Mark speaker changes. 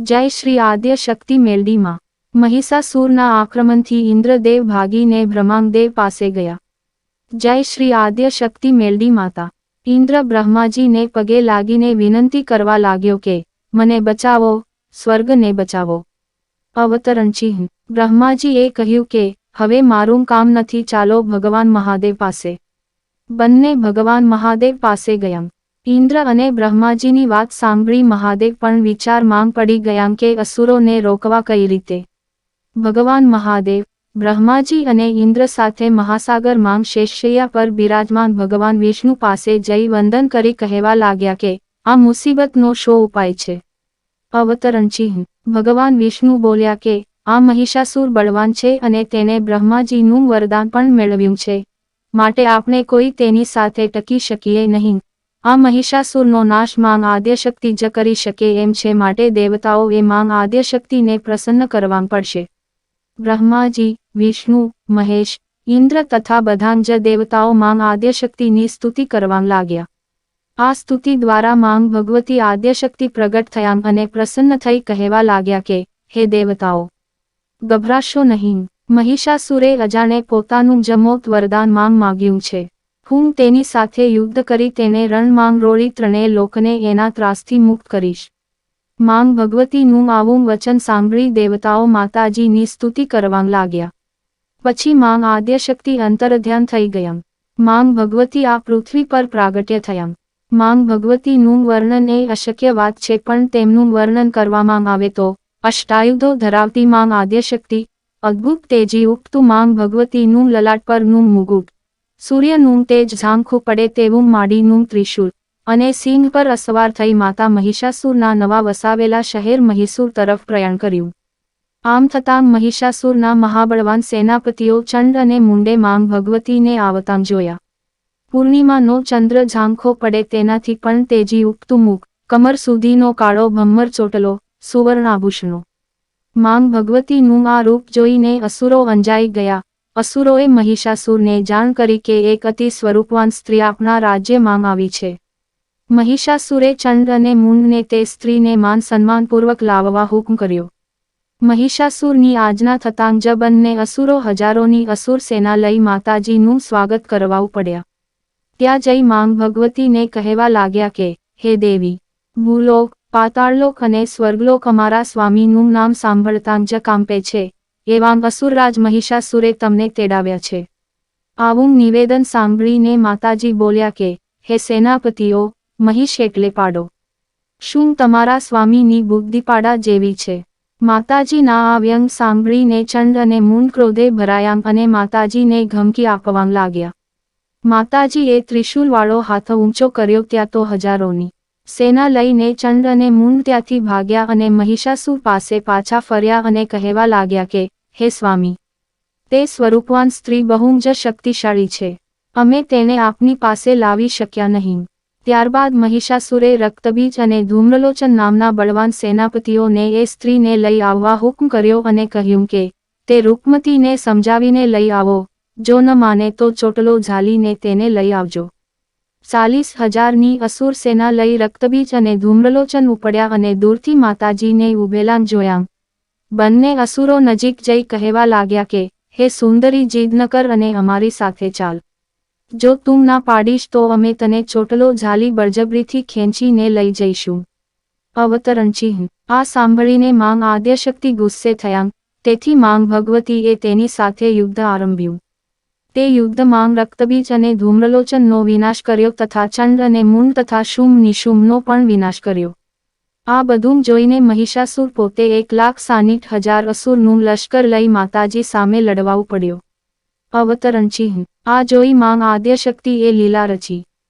Speaker 1: જય શ્રી આદ્ય શક્તિ મેલડીમાં. મહિષાસુરના આક્રમણથી ઇન્દ્રદેવ ભાગીને બ્રહ્માંગદેવ પાસે ગયા. જય શ્રી આદ્ય શક્તિ મેલડી માતા ઇન્દ્ર બ્રહ્માજીને પગે લાગીને વિનંતી કરવા લાગ્યો કે, મને બચાવો, સ્વર્ગને બચાવો. અવતરણ ચિહ્ન. બ્રહ્માજીએ કહ્યું કે, હવે મારું કામ નથી, ચાલો ભગવાન મહાદેવ પાસે. બંને ભગવાન મહાદેવ પાસે ગયા. ઇન્દ્ર અને બ્રહ્માજીની વાત સાંભળી મહાદેવ પણ વિચારમાં પડી ગયા કે અસુરોને રોકવા કઈ રીતે? ભગવાન મહાદેવ, બ્રહ્માજી અને ઇન્દ્ર સાથે મહાસાગર માંગ શેષૈયા પર બિરાજમાન ભગવાન વિષ્ણુ પાસે જઈ વંદન કરી કહેવા લાગ્યા કે, આ મુસીબતનો શો ઉપાય છે? અવતરણ ચિહ્ન. ભગવાન વિષ્ણુ બોલ્યા કે, આ મહિષાસુર બળવાન છે અને તેને બ્રહ્માજીનું વરદાન પણ મેળવ્યું છે. માટે આપણે કોઈ તેની સાથે ટકી શકીએ નહીં. આ મહિષાસુરનો નાશ માંગ આદ્યશક્તિ જ કરી શકે એમ છે માટે દેવતાઓ એ માંગ આદ્યશક્તિને પ્રસન્ન કરવા પડશે. બ્રહ્માજી, વિષ્ણુ, મહેશ, ઇન્દ્ર તથા બધાં જ દેવતાઓ માંગ આદ્યશક્તિની સ્તુતિ કરવા લાગ્યા. આ સ્તુતિ દ્વારા માંગ ભગવતી આદ્યશક્તિ પ્રગટ થયા અને પ્રસન્ન થઈ કહેવા લાગ્યા કે, હે દેવતાઓ! ગભરાશો નહીં. મહિષાસુરે અજાણે પોતાનું જમોત વરદાન માંગ માગ્યું છે. હું તેની સાથે યુદ્ધ કરી તેને રણ માંગ રોળી ત્રણેય લોકને એના ત્રાસથી મુક્ત કરીશ. માંગ ભગવતીનું આવું વચન સાંભળી દેવતાઓ માતાજીની સ્તુતિ કરવા લાગ્યા. પછી માંગ આદ્યશક્તિ અંતરધ્યાન થઈ ગયા માંગ ભગવતી આ પૃથ્વી પર પ્રાગટ્ય થયા માંગ ભગવતીનું વર્ણન એ અશક્ય વાત છે પણ તેમનું વર્ણન કરવામાં આવે તો, અષ્ટાયુધો ધરાવતી માંગ આદ્યશક્તિ, અદ્ભુત તેજી ઉગતું માંગ ભગવતીનું લલાટ પરનું મુગુટ. સૂર્યનું તેજ ઝાંખું પડે તેવું માડીનું ત્રિશુલ અને સિંહ પર અસવાર થઈ માતા મહિષાસુરના નવા વસાવેલા શહેર મહીસુર તરફ પ્રયાણ કર્યું. આમ થતાં મહિષાસુરના મહાબળવાન સેનાપતિઓ ચંડ અને મુંડે માંગ ભગવતીને આવતાં જોયા. પૂર્ણિમાનો ચંદ્ર ઝાંખો પડે તેનાથી પણ તેજી ઉગતું મુખ, કમર સુધીનો કાળો ભમ્મર ચોટલો સુવર્ણ આભૂષણો માંગ ભગવતીનું આ રૂપ જોઈને અસુરો અંજાઈ ગયા. અસુરોએ મહિષાસુરને જાણ કરી કે એક અતિ સ્વરૂપવાન સ્ત્રી આપણા રાજ્યમાં આવી છે. મહિષાસુરે ચંડ અને મુંડને તે સ્ત્રીને માન સન્માનપૂર્વક લાવવા હુકમ કર્યો. મહિષાસુરની આજના થતાં જ બંને અસુરો હજારોની અસુર સેના લઈ માતાજીનું સ્વાગત કરવાવું પડ્યા. ત્યાં જઈ માંગ ભગવતીને કહેવા લાગ્યા કે, હે દેવી, ભૂલોક, પાતાળલોક અને સ્વર્ગલોક અમારા સ્વામીનું નામ સાંભળતાં જ કાંપે છે. એવાં અસુરરાજ મહિષાસુરે તમને તેડાવ્યા છે. આવું નિવેદન સાંભળીને માતાજી બોલ્યા કે, હે સેનાપતિઓ, મહિષ એટલે પાડો. શું તમારા સ્વામીની બુદ્ધિપાડા જેવી છે? માતાજીના આ વ્યંગ સાંભળીને ચંડ અને મૂન ક્રોધે ભરાયા અને માતાજીને ધમકી આપવા લાગ્યા. માતાજીએ ત્રિશુલવાળો હાથ ઊંચો કર્યો ત્યાં તો હજારોની સેના લઈને ચંડ અને મૂન ત્યાંથી ભાગ્યા અને મહિષાસુર પાસે પાછા ફર્યા અને કહેવા લાગ્યા કે હે સ્વામી, તે સ્વરૂપવાન સ્ત્રી બહુ જ શક્તિશાળી છે. અમે તેને આપની પાસે લાવી શક્યા નહીં. ત્યારબાદ મહિષાસુરે રક્તબીજ અને ધૂમ્રલોચન નામના બળવાન સેનાપતિઓને એ સ્ત્રીને લઈ આવવા હુકમ કર્યો અને કહ્યું કે, તે રૂકમતીને સમજાવીને લઈ આવો. જો ન માને તો ચોટલો ઝાલીને તેને લઈ આવજો. ચાલીસ હજારની અસુર સેના લઈ રક્તબીજ અને ધૂમ્રલોચન ઉપડ્યા અને દૂરથી માતાજીને ઉભેલા જોયા. બંને અસુરો નજીક જઈ કહેવા લાગ્યા કે, હે સુંદરી, જીદ અને અમારી સાથે ચાલ. જો તું ના પાડીશ તો અમે તને ચોટલો ઝાલી બળજબરીથી ખેંચીને લઈ જઈશું. અવતરણ ચિહ્ન આ સાંભળીને માંગ આદ્યશક્તિ ગુસ્સે થયા તેથી માંગ ભગવતીએ તેની સાથે યુદ્ધ આરંભ્યું. તે યુદ્ધ માંગ રક્તબીજ અને ધૂમ્રલોચનનો વિનાશ કર્યો તથા ચંડ અને મૂન તથા શુમ નિશુમનો પણ વિનાશ કર્યો. આ બધું જોઈને મહિષાસુર પોતે એક લાખ સાહીઠ હજાર અસુરનું લશ્કર લઈ માતાજી સામે લડવાવું પડ્યો. અવતરણ ચિહ્ન. આ જોઈ માંગ એ લીલા રચી.